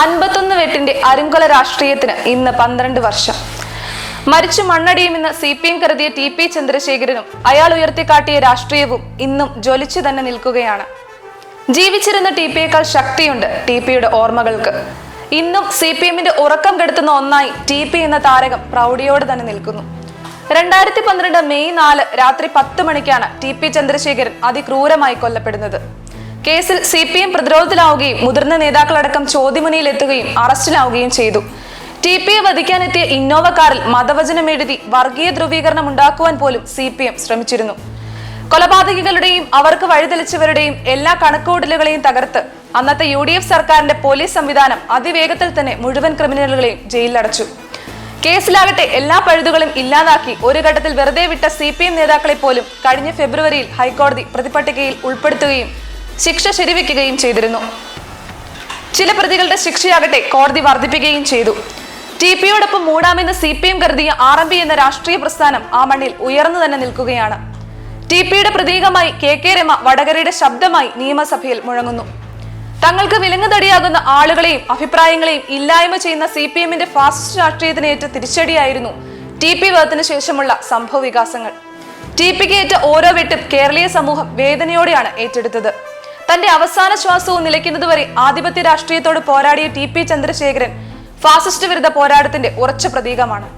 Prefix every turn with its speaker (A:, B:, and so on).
A: അൻപത്തൊന്ന് വെട്ടിന്റെ അരുങ്കൊല രാഷ്ട്രീയത്തിന് ഇന്ന് പന്ത്രണ്ട് വർഷം. മരിച്ചു മണ്ണടിയുമെന്ന് സി പി എം കരുതിയ ടി പി ചന്ദ്രശേഖരനും അയാൾ ഉയർത്തിക്കാട്ടിയ രാഷ്ട്രീയവും ഇന്നും ജ്വലിച്ചു തന്നെ നിൽക്കുകയാണ്. ജീവിച്ചിരുന്ന ടി പിയേക്കാൾ ശക്തിയുണ്ട് ടി പിയുടെ ഓർമ്മകൾക്ക്. ഇന്നും സി പി എമ്മിന്റെ ഉറക്കം കെടുത്തുന്ന ഒന്നായി ടി പി എന്ന താരകം പ്രൗഢിയോടെ തന്നെ നിൽക്കുന്നു. രണ്ടായിരത്തി പന്ത്രണ്ട് മെയ് നാല് രാത്രി പത്ത് മണിക്കാണ് ടി പി ചന്ദ്രശേഖരൻ അതിക്രൂരമായി കൊല്ലപ്പെടുന്നത്. കേസിൽ സി പി എം പ്രതിരോധത്തിലാവുകയും മുതിർന്ന നേതാക്കളടക്കം ചോദ്യമുനയിലെത്തുകയും അറസ്റ്റിലാവുകയും ചെയ്തു. ടി പി എ വധിക്കാനെത്തിയ ഇന്നോവ കാറിൽ മതവചനം എഴുതി വർഗീയ ധ്രുവീകരണം ഉണ്ടാക്കുവാൻ പോലും സി പി എം ശ്രമിച്ചിരുന്നു. കൊലപാതകികളുടെയും അവർക്ക് വഴിതെളിച്ചവരുടെയും എല്ലാ കണക്കുകൂടലുകളെയും തകർത്ത് അന്നത്തെ യു ഡി എഫ് സർക്കാരിന്റെ പോലീസ് സംവിധാനം അതിവേഗത്തിൽ തന്നെ മുഴുവൻ ക്രിമിനലുകളെയും ജയിലിലടച്ചു. കേസിലാകട്ടെ എല്ലാ പഴുതുകളും ഇല്ലാതാക്കി ഒരു ഘട്ടത്തിൽ വെറുതെ വിട്ട സി പി എം നേതാക്കളെ പോലും കഴിഞ്ഞ ഫെബ്രുവരിയിൽ ഹൈക്കോടതി പ്രതിപട്ടികയിൽ ഉൾപ്പെടുത്തുകയും ശിക്ഷ ശരിവെക്കുകയും ചെയ്തിരുന്നു. ചില പ്രതികളുടെ ശിക്ഷയാകട്ടെ കോടതി വർദ്ധിപ്പിക്കുകയും ചെയ്തു. ടി പിയോടൊപ്പം മൂടാമെന്ന് സി പി എം കരുതിയ ആർ എം പി എന്ന രാഷ്ട്രീയ പ്രസ്ഥാനം ആ മണ്ണിൽ ഉയർന്നു തന്നെ നിൽക്കുകയാണ്. ടി പിയുടെ പ്രതീകമായി കെ കെ രമ വടകരയുടെ ശബ്ദമായി നിയമസഭയിൽ മുഴങ്ങുന്നു. തങ്ങൾക്ക് വിലങ്ങുതടിയാകുന്ന ആളുകളെയും അഭിപ്രായങ്ങളെയും ഇല്ലായ്മ ചെയ്യുന്ന സി പി എമ്മിന്റെ ഫാസിസ്റ്റ് രാഷ്ട്രീയത്തിനേറ്റ തിരിച്ചടിയായിരുന്നു ടി പി വേർത്തിന് ശേഷമുള്ള സംഭവ വികാസങ്ങൾ ടി പിക്ക് ഏറ്റ ഓരോ വെട്ടും കേരളീയ സമൂഹം വേദനയോടെയാണ് ഏറ്റെടുത്തത്. തന്റെ അവസാന ശ്വാസവും നിലയ്ക്കുന്നതുവരെ ആധിപത്യ രാഷ്ട്രീയത്തോട് പോരാടിയ ടി പി ചന്ദ്രശേഖരൻ ഫാസിസ്റ്റ് വിരുദ്ധ പോരാട്ടത്തിന്റെ ഉറച്ച പ്രതീകമാണ്.